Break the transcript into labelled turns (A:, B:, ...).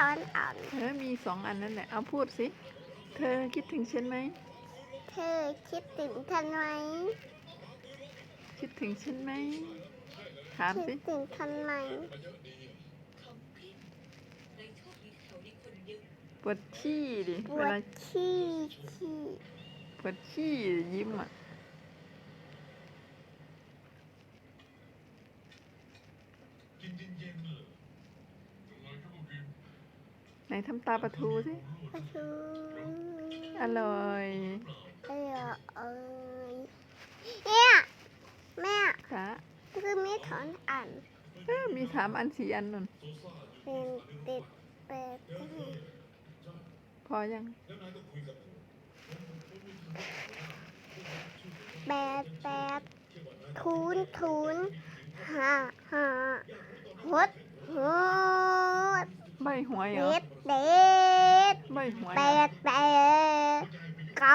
A: ถอนอ่าน
B: เออ มีสองอันนั่นแหละ เอาพูดสิ เธอคิดถึงฉันไหม
A: เธอคิดถึงทันไหม
B: คิดถึงฉันไหม ถาม
A: คิ
B: สิ
A: ดถึงทันไหม
B: ปวดขี้ดิ
A: ป
B: เว
A: ว
B: ลา
A: ดขี้ขี้
B: ปวดขี้ยิ้มอะ ไหนทำตาปลาทูสิ
A: ปะทู
B: อร่อย
A: เออเอ้ยเนี่ยแม่
B: จ้ะ
A: คือไม่ถอนอ่าน
B: เออมีสามอันสี่อันนุ่น
A: เป็นติดเป็ด
B: พอยัง
A: แปดแปดทูนทูนห้าห้าหดหด
B: ใบ หวยเหรอ
A: เด็ดเด็ด
B: ใบหวย
A: แป
B: เหรอ
A: ดแปดเก้า